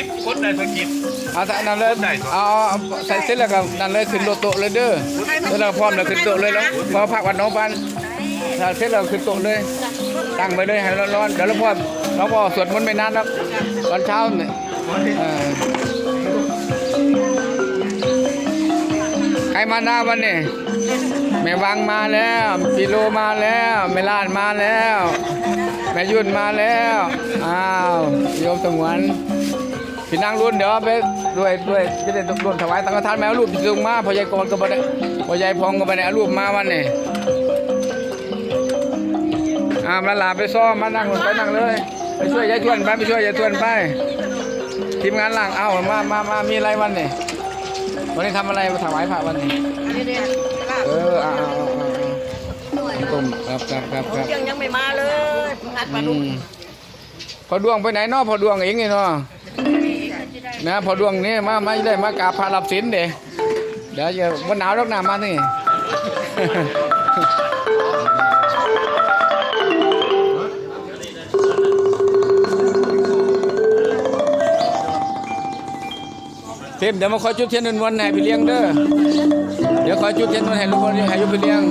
กิจคนใดสกิจเอาแต่นั่นเลยเอาเอาใส่เสร็จแล้วก็นั่นเลยขึ้นรถโต๊ะเลยเด้อแล้วเราพร้อมแล้วขึ้นโต๊ะเลยแล้วพอพักวันน้องปันถ้าเสร็จแล้วขึ้นโต๊ะเลย ตั้งไปเลยให้ร้อนๆเดี๋ยวหลวงพ่อหลวงพ่อสวดมนต์ไม่นานครับตอนเช้าเนี่ยเออใครมาหน้าวันนี้แม่วังมาแล้วปิโลมาแล้วแม่ลานมาแล้วแม่ยุ่นมาแล้ว อ้าวโยมสงวน พี่นางรุ่นเดี๋ยวไปด้วยด้วยจะได้ร่วมถวายตังฆทานแมวรูปลงมาพ่อใหญ่กรก็บ่ได้พ่อใหญ่พองก็บ่ได้รูปมาวันนี้อ่ามาลาไปซ้อมมานั่งลงไปนั่งเลย ไปช่วยยายทวนไปไปช่วยยายทวนไปทีมงานหลังเอ้ามามามามีอะไรวันนี้วันนี้ทำอะไรถวายพระวันนี้เอออ่าอ่าอ่าอ่าต้มครับครับครับครับยังยังไม่มาเลยงัดปลาดุกพอดวงไปไหนนาะพอดวงเองนี่เนาะ นะพอดวงนี่มาไม่ได้มากราบพระรับศีลเด้เดี๋ยวจะวันหนาวรอกหนามานี่เทมเดี๋ยวมาคอยจุดเทียนนวลๆให้พี่เลี้ยงเด้อ เดี๋ยวคอยจุดเทียนนวลให้ลูกคนให้ยุพี่เลี้ยง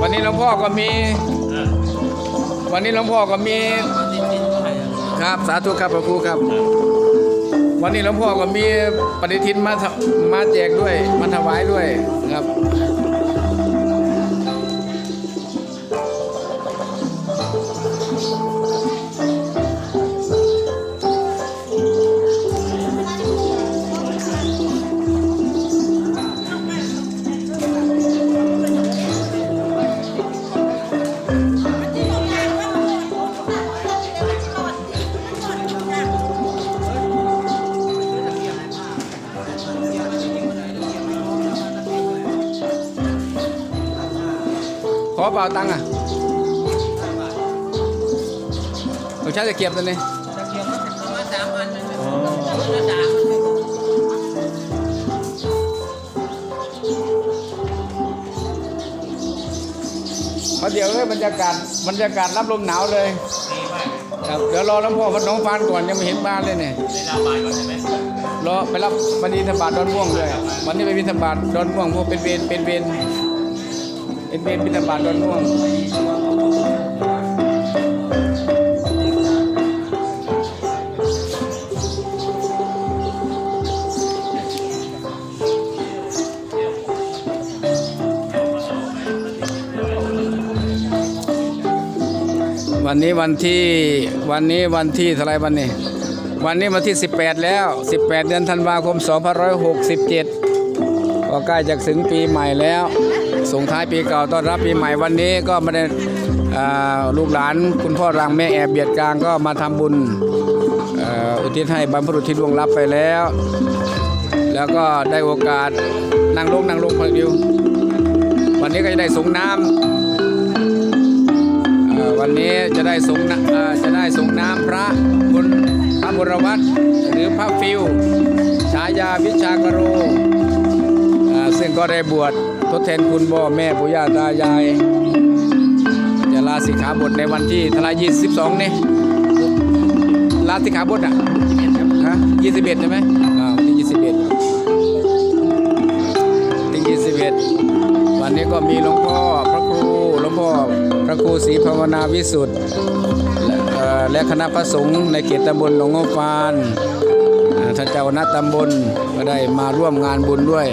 วันนี้หลวงพ่อก็มี วันนี้หลวงพ่อก็มี ครับสาธุครับพระครูครับ วันนี้หลวงพ่อก็มีปฏิทินมาถมาแจกด้วยมาถวายด้วยครับ อเปล่าตังค์อะเราใช้ตะเกียบตัวนี้เพราะเดี๋ยวเลยบรรยากาศบรรยากาศรับลมหนาวเลยครับเดี๋ยวรอหลวงพ่อวัดน้องฟานก่อนยังไม่เห็นบ้านเลยเนี่ยรอไปรับวันนี้ธบาตดอนม่วงเลยวันนี้ไปบิณฑบาตดอนม่วงพวกเป็นเวรเป็นเวร เป็นเวรบิณฑบาตดอนม่วงวันนี้วันที่วันนี้วันที่เท่าไรวันนี้ วันนี้วันที่ 18 แล้ว 18 เดือนธันวาคม 2567 ก็ใกล้จะถึงปีใหม่แล้ว ส่งท้ายปีเก่าต้อนรับปีใหม่วันนี้ก็มาได้ลูกหลานคุณพ่อรังแม่แอบเบียดกลางก็มาทำบุญอุทิศให้บรรพบุรุษที่ล่วงลับไปแล้ว แล้วก็ได้โอกาสนั่งลงนั่งลงพอดีวันนี้ก็จะได้สงน้ำเอ่อวันนี้จะได้ส่งจะได้ส่งน้ำพระบุญพระบุรวัตรหรือพระฟิวฉายาวิชากโรเอ่อซึ่งก็ได้บวช ทดแทนคุณพ่อแม่ปู่ย่าตายาย จะลาสิกขาบทในวันที่ทลายยี่สิบสองนี่ลาสิกขาบทอะฮะยี่สิบเอ็ดใช่ไหมอ่าวันที่ยี่สิบเอ็ดที่ยี่สิบเอ็ดวันนี้ก็มีหลวงพ่อพระครูหลวงพ่อพระครูศรีภาวนาวิสุทธิ์และคณะพระสงฆ์ในเขตตำบลหนองงอฟานท่านเจ้าคณะตำบลก็ได้มาร่วมงานบุญด้วย